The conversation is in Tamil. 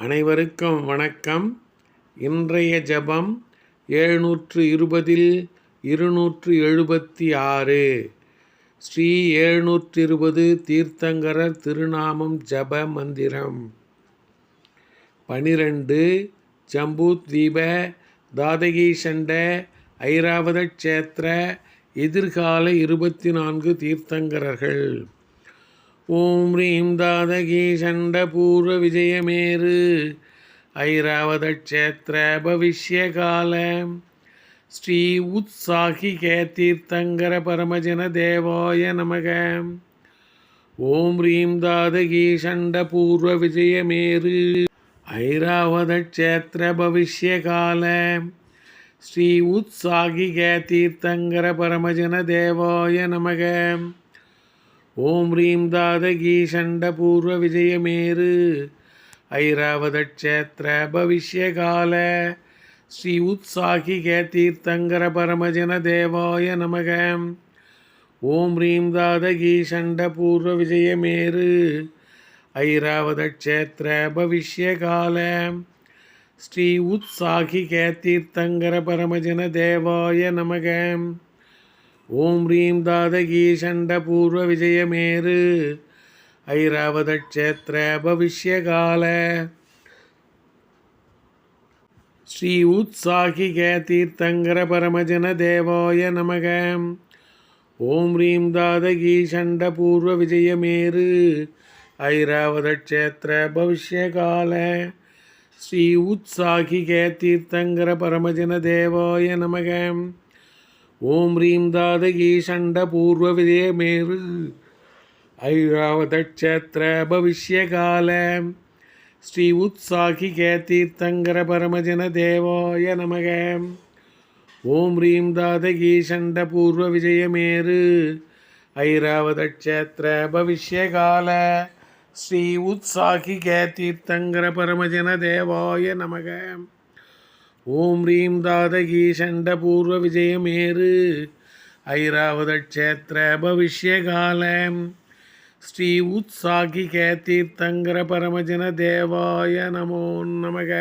அனைவருக்கும் வணக்கம். இன்றைய ஜெபம் எழுநூற்று இருபதில் இருநூற்று எழுபத்தி ஆறு ஸ்ரீ ஏழ்நூற்று இருபது தீர்த்தங்கரர் திருநாமம் ஜப மந்திரம். பனிரெண்டு ஜம்பூத்வீப தாதகி சண்ட ஐராவத க்ஷேத்திர எதிர்கால இருபத்தி நான்கு தீர்த்தங்கரர்கள். ஓம் ரீம் தாதகி சண்ட பூர்வ விஜயமேரு ஐராவத பவிஷ்யகால. ஸ்ரீ உத்சாகிகே தீர்த்தங்கர பரமஜன தேவாய நமக. ஓம் ரீம் தாதகி சண்ட பூர்வ விஜயமேரு ஐராவத பவிஷ்யகால. ஸ்ரீ உத்சாகிகே தீர்த்தங்கர பரமஜன தேவாய நமக. ஓம் ரீம் தாதகி சண்ட பூர்வ விஜயமேரு ஐராவத பவிஷ்யகால. ஸ்ரீ உத்சாகிக தீர்த்தங்கர பரமஜன தேவாய நமக. ஓம் ரீம் தாதகி சண்ட பூர்வ விஜயமேரு ஐராவத பவிஷ்யகால. ஸ்ரீ உத்சாகிக தீர்த்தங்கர பரமஜன தேவாய நமகம் ஓம் ரீம் தாதகீ சண்ட பூர்வ விஜயமேரு ஐராவத க்ஷேத்திர பவிஷ்யகால. ஸ்ரீ உத்சாகிக தீர்த்தங்கர பரமஜன தேவாய நமக. ஓம் ரீம் தாதகீ சண்ட பூர்வ விஜயமேரு ஐராவத க்ஷேத்திர பவிஷ்யகால. ஸ்ரீ உத்சாகிக தீர்த்தங்கர பரமஜன தேவாய நமகம் ஓம் ரீம் தாதகி சண்ட பூர்வ விஜயமேரு ஐராவதக்ஷேத்திர பவிஷ்யகால ஸ்ரீ உத்சாகிகே தீர்த்தங்கர பரமஜன தேவாய நமக. ஓம் ரீம் தாதகி சண்ட பூர்வ விஜயமேரு ஐராவதக்ஷேத்திர பவிஷ்யகால ஸ்ரீ உத்சாகிகே தீர்த்தங்கர பரமஜன தேவாய நமக. ஓம் ரீம் தாதகி சண்ட பூர்வ விஜயமேரு ஐராவத க்ஷேத்திர பவிஷ்யகால ஸ்ரீ உத்சாகிக தீர்த்தங்கர பரமஜன தேவாய நமோ நமக.